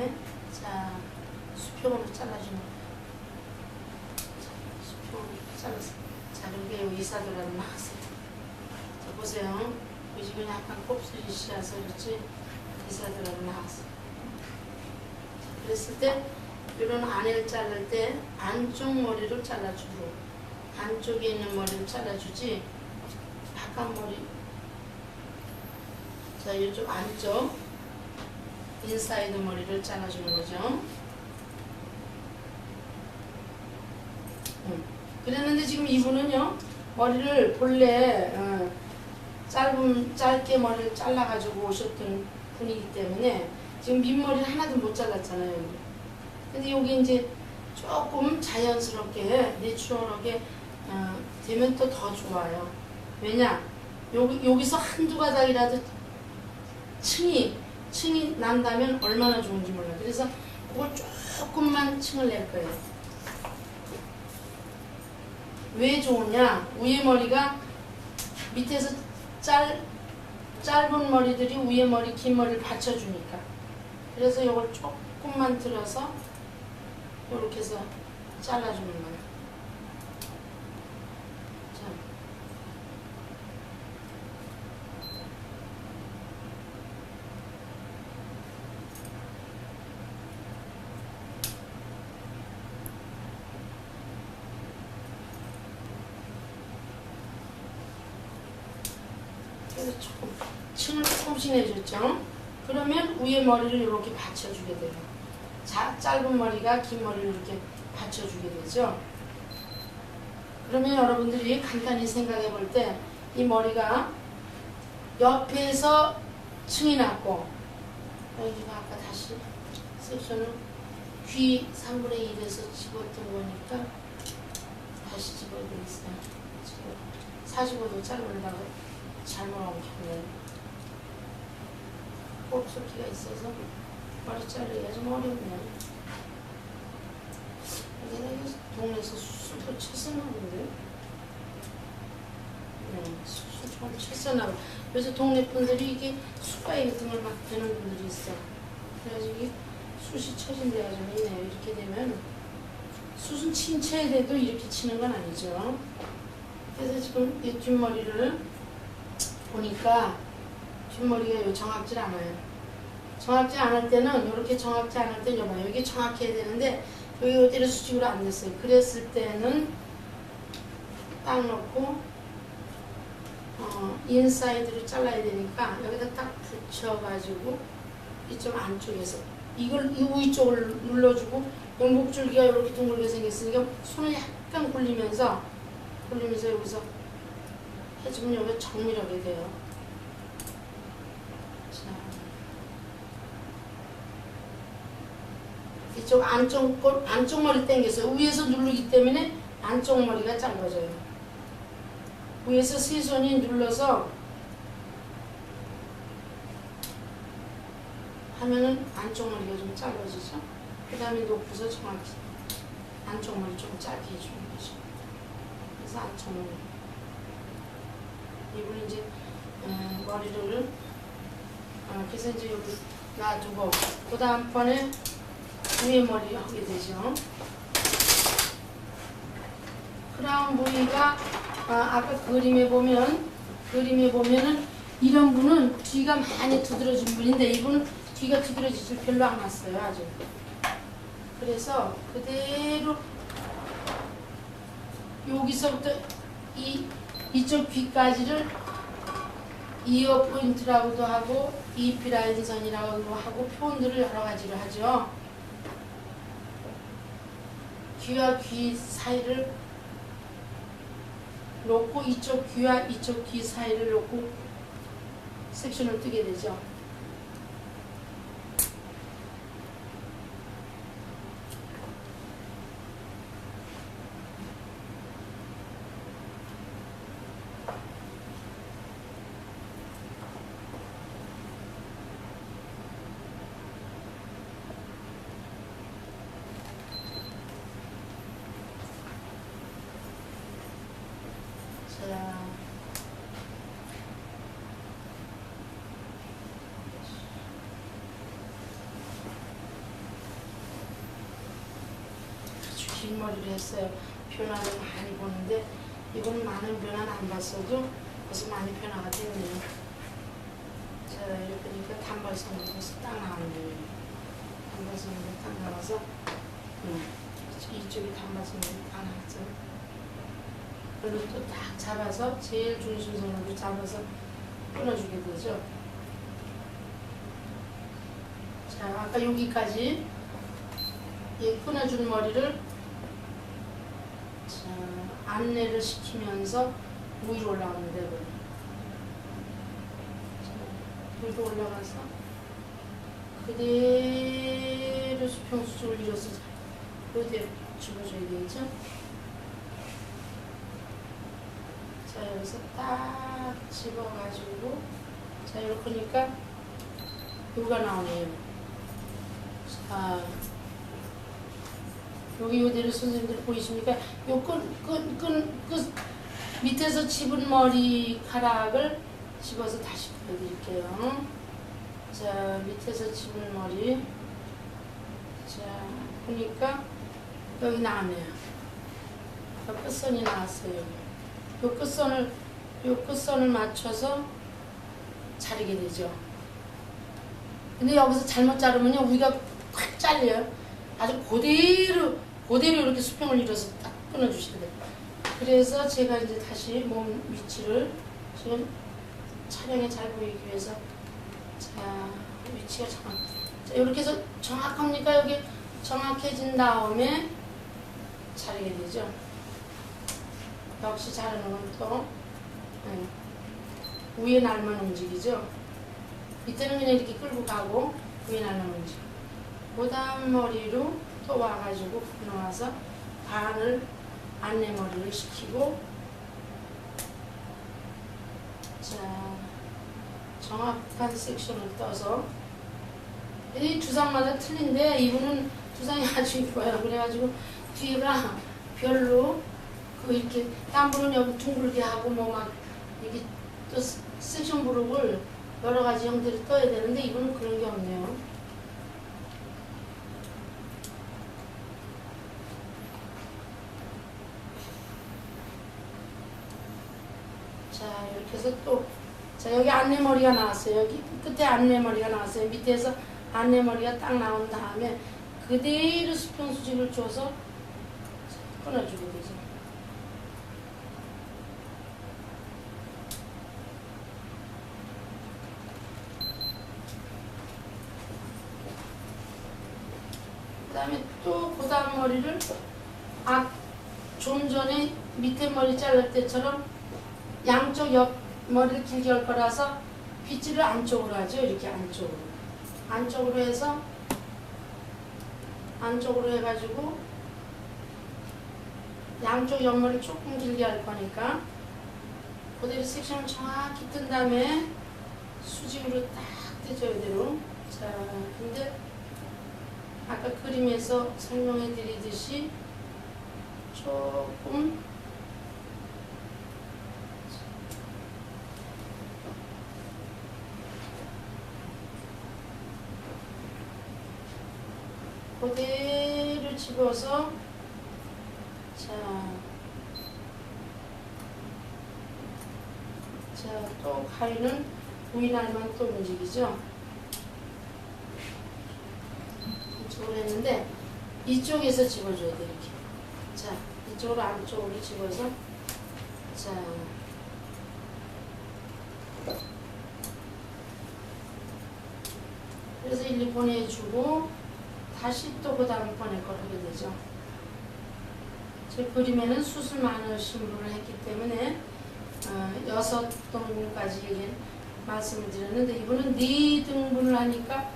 다음에 자 수평으로 거예요. 자, 수평으로 잘라서 자 그리고 여기 이사도라는 나왔어요. 자 보세요. 이 지금 약간 곱슬이 씨라서 그렇지 이사도라는 나왔어요. 자, 그랬을 때 이런 안을 자를 때 안쪽 머리를 잘라주고 안쪽에 있는 머리를 잘라주지 바깥 머리 자 이쪽 안쪽 인사이드 머리를 잘라주는 거죠. 음. 그랬는데 지금 이분은요 머리를 본래 어, 짧은 짧게 머리를 잘라가지고 오셨던 분이기 때문에 지금 밑머리를 하나도 못 잘랐잖아요. 근데 여기 이제 조금 자연스럽게 내추럴하게 어, 되면 또 더 좋아요. 왜냐 여기 여기서 한두 가닥이라도 층이 층이 난다면 얼마나 좋은지 몰라요. 그래서 그걸 조금만 층을 낼 거예요. 왜 좋으냐? 위에 머리가 밑에서 짧, 짧은 머리들이 위에 머리, 긴 머리를 받쳐주니까. 그래서 이걸 조금만 들어서 이렇게 해서 잘라주는 거예요. 자. 그래서 조금 층을 내줬죠. 그러면 위에 머리를 이렇게 받쳐주게 돼요. 자, 짧은 머리가 긴 머리를 이렇게 받쳐주게 되죠. 그러면 여러분들이 간단히 생각해 볼 때 이 머리가 옆에서 층이 났고 여기가 아까 다시 섹션을 귀 3분의 1에서 집었던 거니까 다시 집어드리겠어요. 지금 45도 자르려고 잘못 옮겼네. 곱슬기가 있어서 머리 자르기가 좀 어렵네. 내가 동네에서 수술 쳤었나 본데? 네, 수술 좀 쳤었나 봐. 그래서 동네 분들이 이게 수가이 같은 걸 막 되는 분들이 있어. 그래가지고 이게 숱이 처진 데가 좀 있네요. 이렇게 되면 숱은 친채에 돼도 이렇게 치는 건 아니죠. 그래서 지금 이 뒷머리를 보니까 뒷머리가 요 정확질 않아요. 정확지 않을 때는 이렇게 정확지 않을 때는 여봐 여기 정확해야 되는데 여기 어디를 수직으로 안 됐어요. 그랬을 때는 딱 놓고 어, 인사이드로 잘라야 되니까 여기다 딱 붙여가지고 이쪽 안쪽에서 이걸 이 위쪽을 눌러주고 이 목줄기가 이렇게 둥글게 생겼으니까 손을 약간 굴리면서 굴리면서 여기서 해주면 여기 정밀하게 돼요. 자. 이쪽 안쪽, 꼴- 안쪽 머리 당겨서 위에서 누르기 때문에 안쪽 머리가 짧아져요. 위에서 세 손이 눌러서 하면은 안쪽 머리가 좀 짧아지죠. 그 다음에 높여서 정확히 안쪽 머리 좀 짧게 해주는 거죠. 그래서 안쪽 머리. 이분 이제 음, 머리를 어, 그래서 이제 여기 놔두고 그 다음 번에 위에 머리 하게 되죠. 크라운 부위가 아, 아까 그림에 보면 그림에 보면은 이런 분은 뒤가 많이 두드러진 분인데 이분은 뒤가 두드러지질 별로 안 왔어요 아주. 그래서 그대로 여기서부터 이 이쪽 귀까지를 이어 포인트라고도 하고 EP 라인 선이라고도 하고 표현들을 여러 가지로 하죠. 귀와 귀 사이를 놓고 이쪽 귀와 이쪽 귀 사이를 놓고 섹션을 뜨게 되죠. 보자. 긴 머리를 했어요. 변화를 많이 보는데 이건 많은 변화는 안 봤어도 벌써 많이 변화가 됐네요. 제가 이렇게 보니까 단발성으로 딱 나오는 거예요. 단발성으로 딱 나와서 음, 이쪽이 단발성으로 다 나왔죠. 그리고 또딱 잡아서 제일 중심선으로 잡아서 끊어주게 되죠. 자, 아까 여기까지 이 끊어준 머리를 자, 안내를 시키면서 위로 올라가면 되고요. 자, 위로 올라가서 그대로 수평수를 이뤄서 그대로 집어줘야 되죠. 자, 여기서 딱 집어가지고 자, 이렇게 하니까 여기가 나오네요. 자, 여기 요대로 선생님들 보이십니까? 요 끈, 끈, 끈, 끈, 밑에서 집은 머리카락을 집어서 다시 보여드릴게요. 자, 밑에서 집은 머리. 자, 보니까 여기 나왔네요. 요 끝선이 나왔어요. 요 끝선을, 요 끝선을 맞춰서 자르게 되죠. 근데 여기서 잘못 자르면요, 우리가 확 잘려요. 아주 그대로, 그대로 이렇게 수평을 이뤄서 딱 끊어주셔야 돼요. 그래서 제가 이제 다시 몸 위치를 지금 촬영에 잘 보이기 위해서 자, 위치가 정확. 자, 이렇게 해서 정확합니까? 여기 정확해진 다음에 자르게 되죠. 역시 자르는 건 또, 네. 위에 날만 움직이죠. 밑에는 그냥 이렇게 끌고 가고 위에 날만 움직이고. 그 다음 머리로 또 와가지고 나와서 반을 안내 머리를 시키고 자 정확한 섹션을 떠서 이 두상마다 틀린데 이분은 두상이 아주 이뻐요 그래가지고 뒤가 별로 그 이렇게 딴 분은 여기 둥글게 하고 뭐 막 이게 또 섹션 부록을 여러 가지 형태를 떠야 되는데 이분은 그런 게 없네요. 자 이렇게 해서 또 자 여기 안내머리가 나왔어요. 여기 끝에 안내머리가 나왔어요. 밑에서 안내머리가 딱 나온 다음에 그대로 수평 수직을 줘서 끊어주게 되죠. 그 다음에 또 그 다음 머리를 아좀 전에 밑에 머리 자를 때처럼 양쪽 옆 머리를 길게 할 거라서 빗질을 안쪽으로 하죠. 이렇게 안쪽으로. 안쪽으로 해서 안쪽으로 해가지고 양쪽 옆머리를 조금 길게 할 거니까 그대로 섹션을 정확히 뜬 다음에 수직으로 딱 떼줘야 되로. 자, 근데 아까 그림에서 설명해 드리듯이 조금 그대로 집어서 자, 자, 또 가위는 위날만 또 움직이죠. 이쪽으로 했는데 이쪽에서 집어줘야 돼 이렇게. 자, 이쪽으로 안쪽으로 집어서 자. 그래서 일리 보내주고 다시 또 그 다음 번에 걸 하게 되죠. 제 그림에는 수술 많으신 분을 했기 때문에 어, 여섯 등분까지 얘기 말씀을 드렸는데 이분은 네 등분을 하니까